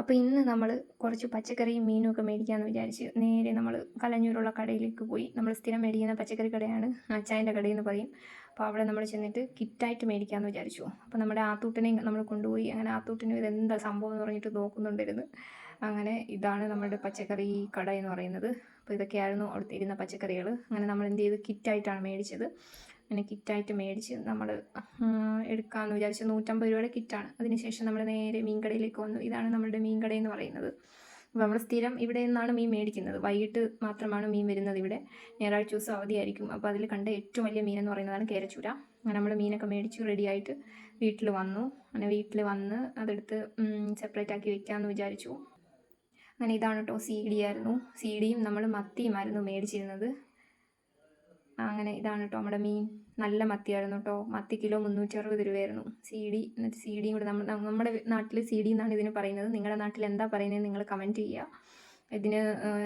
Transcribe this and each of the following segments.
അപ്പോൾ ഇന്ന് നമ്മൾ കുറച്ച് പച്ചക്കറിയും മീനും ഒക്കെ മേടിക്കാമെന്ന് വിചാരിച്ച് നേരെ നമ്മൾ കലഞ്ഞൂരുള്ള കടയിലേക്ക് പോയി. നമ്മൾ സ്ഥിരം മേടിക്കുന്ന പച്ചക്കറി കടയാണ് അച്ചായന്റെ കടയെന്ന് പറയും. അപ്പോൾ അവിടെ നമ്മൾ ചെന്നിട്ട് കിറ്റായിട്ട് മേടിക്കാമെന്ന് വിചാരിച്ചു. അപ്പോൾ നമ്മുടെ ആത്തൂട്ടിനെയും നമ്മൾ കൊണ്ടുപോയി. അങ്ങനെ ആത്തൂട്ടിനും ഇതെന്താ സംഭവം എന്ന് പറഞ്ഞിട്ട് നോക്കുന്നുണ്ടായിരുന്നു അങ്ങനെ ഇതാണ് നമ്മുടെ പച്ചക്കറി കട എന്ന് പറയുന്നത്. അപ്പോൾ ഇതൊക്കെയായിരുന്നു അവിടുത്തെ ഇരുന്ന പച്ചക്കറികൾ. അങ്ങനെ നമ്മൾ എന്ത് ചെയ്ത്? കിറ്റായിട്ടാണ് മേടിച്ചത്. അങ്ങനെ കിറ്റായിട്ട് മേടിച്ച് നമ്മൾ എടുക്കാമെന്ന് വിചാരിച്ച് നൂറ്റമ്പത് രൂപയുടെ കിറ്റാണ്. അതിനുശേഷം നമ്മൾ നേരെ മീൻകടയിലേക്ക് വന്നു. ഇതാണ് നമ്മുടെ മീൻകട എന്ന് പറയുന്നത്. അപ്പോൾ നമ്മൾ സ്ഥിരം ഇവിടെ നിന്നാണ് മീൻ മേടിക്കുന്നത്. വൈകിട്ട് മാത്രമാണ് മീൻ വരുന്നത് ഇവിടെ. ഞായറാഴ്ച ദിവസം അവധിയായിരിക്കും. അപ്പോൾ അതിൽ കണ്ട ഏറ്റവും വലിയ മീൻ എന്ന് പറയുന്നതാണ് കേരച്ചൂര. അങ്ങനെ നമ്മൾ മീനൊക്കെ മേടിച്ച് റെഡിയായിട്ട് വീട്ടിൽ വന്നു. അങ്ങനെ വീട്ടിൽ വന്ന് അതെടുത്ത് സെപ്പറേറ്റ് ആക്കി വെക്കാമെന്ന് വിചാരിച്ചു. അങ്ങനെ ഇതാണ് കേട്ടോ സി ഡി ആയിരുന്നു. സി ഡിയും നമ്മൾ മത്തിയുമായിരുന്നു മേടിച്ചിരുന്നത്. അങ്ങനെ ഇതാണ് കേട്ടോ നമ്മുടെ മീൻ. നല്ല മത്തിയായിരുന്നു കേട്ടോ. മത്തി കിലോ മുന്നൂറ്റി അറുപത് രൂപയായിരുന്നു. സി ഡി എന്നിട്ട് സി ഡിയും കൂടെ നമ്മൾ നമ്മുടെ നാട്ടിൽ സി ഡി എന്നാണ് ഇതിന് പറയുന്നത്. നിങ്ങളുടെ നാട്ടിൽ എന്താ പറയുന്നത് നിങ്ങൾ കമന്റ് ചെയ്യുക. ഇതിന്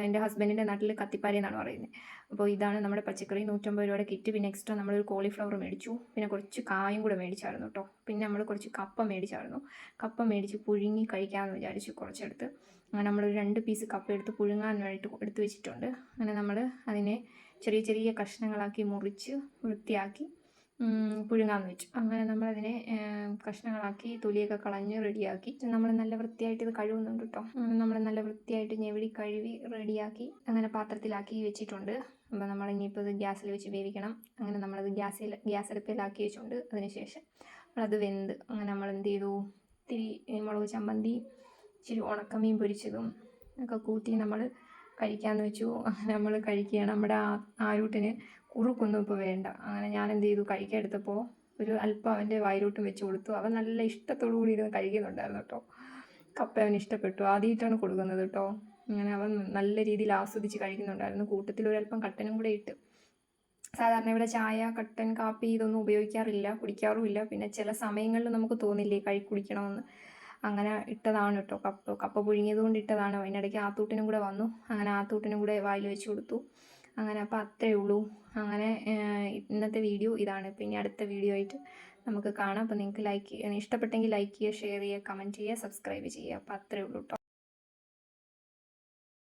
എന്റെ ഹസ്ബൻഡിന്റെ നാട്ടിൽ കത്തിപ്പാരി എന്നാണ് പറയുന്നത്. അപ്പോൾ ഇതാണ് നമ്മുടെ പച്ചക്കറി. നൂറ്റമ്പത് രൂപയുടെ കിറ്റ്. പിന്നെ എക്സ്ട്രാ നമ്മളൊരു കോളിഫ്ലവർ മേടിച്ചു. പിന്നെ കുറച്ച് കായും കൂടെ മേടിച്ചായിരുന്നു കേട്ടോ. പിന്നെ നമ്മൾ കുറച്ച് കപ്പ മേടിച്ചായിരുന്നു. കപ്പ മേടിച്ച് പുഴുങ്ങി കഴിക്കാമെന്ന് വിചാരിച്ചു കുറച്ചെടുത്ത്. അങ്ങനെ നമ്മളൊരു രണ്ട് പീസ് കപ്പ എടുത്ത് പുഴുങ്ങാൻ പുഴുങ്ങാനായിട്ട് എടുത്ത് വെച്ചിട്ടുണ്ട്. അങ്ങനെ നമ്മൾ അതിനെ ചെറിയ ചെറിയ കഷ്ണങ്ങളാക്കി മുറിച്ച് വൃത്തിയാക്കി പുഴുങ്ങാന്ന് വെച്ചു. അങ്ങനെ നമ്മളതിനെ കഷ്ണങ്ങളാക്കി തൊലിയൊക്കെ കളഞ്ഞ് റെഡിയാക്കി. നമ്മൾ നല്ല വൃത്തിയായിട്ട് ഇത് കഴുകുന്നുണ്ട് കേട്ടോ നമ്മൾ നല്ല വൃത്തിയായിട്ട് ഞെവിടി കഴുകി റെഡിയാക്കി അങ്ങനെ പാത്രത്തിലാക്കി വെച്ചിട്ടുണ്ട്. അപ്പോൾ നമ്മൾ ഇനിയിപ്പോൾ ഇത് ഗ്യാസിൽ വെച്ച് വേവിക്കണം. അങ്ങനെ നമ്മളത് ഗ്യാസിൽ ഗ്യാസ് അടുപ്പിലാക്കി വെച്ചിട്ടുണ്ട് അതിനുശേഷം നമ്മളത് വെന്ത് അങ്ങനെ നമ്മൾ എന്ത് ചെയ്തു? ഇത്തിരി മുളക് ചമ്മന്തി ഇച്ചിരി ഉണക്കമീൻ പൊരിച്ചതും ഒക്കെ കൂട്ടി നമ്മൾ കഴിക്കാമെന്ന് വെച്ചു. നമ്മൾ കഴിക്കുകയാണ്. നമ്മുടെ ആ ആരൂട്ടിന് കുറുക്കൊന്നും ഇപ്പോൾ വേണ്ട. അങ്ങനെ ഞാൻ എന്ത് ചെയ്തു കഴിക്കാൻ എടുത്തപ്പോൾ ഒരു അല്പം അവന്റെ വയറൂട്ടും വെച്ച് കൊടുത്തു. അവൻ നല്ല ഇഷ്ടത്തോടു കൂടി ഇരുന്ന് കഴിക്കുന്നുണ്ടായിരുന്നു കേട്ടോ. കപ്പ അവൻ ഇഷ്ടപ്പെട്ടു. ആദ്യമായിട്ടാണ് കൊടുക്കുന്നത് കേട്ടോ. അങ്ങനെ അവൻ നല്ല രീതിയിൽ ആസ്വദിച്ച് കഴിക്കുന്നുണ്ടായിരുന്നു. കൂട്ടത്തിൽ ഒരല്പം കട്ടനും കൂടെ ഇട്ട്. സാധാരണ ഇവിടെ ചായ കട്ടൻ കാപ്പി ഇതൊന്നും ഉപയോഗിക്കാറില്ല. കുടിക്കാറുമില്ല പിന്നെ ചില സമയങ്ങളിൽ നമുക്ക് തോന്നില്ലേ കഴി കുടിക്കണമെന്ന് അങ്ങനെ ഇട്ടതാണ് കേട്ടോ കപ്പ. കപ്പ പുഴുങ്ങിയത് കൊണ്ട് ഇട്ടതാണ് അതിനിടയ്ക്ക് ആത്തൂട്ടിനും കൂടെ വന്നു. അങ്ങനെ ആത്തൂട്ടിനും കൂടെ വായിൽ വെച്ച് കൊടുത്തു. അങ്ങനെ അപ്പോൾ അത്രേ ഉള്ളൂ. അങ്ങനെ ഇന്നത്തെ വീഡിയോ ഇതാണ്. പിന്നെ അടുത്ത വീഡിയോ ആയിട്ട് നമുക്ക് കാണാം. അപ്പോൾ നിങ്ങൾക്ക് ലൈക്ക് ഇഷ്ടപ്പെട്ടെങ്കിൽ ലൈക്ക് ചെയ്യുക ഷെയർ ചെയ്യുക കമന്റ് ചെയ്യുക സബ്സ്ക്രൈബ് ചെയ്യുക. അപ്പോൾ അത്രേ ഉള്ളൂ കേട്ടോ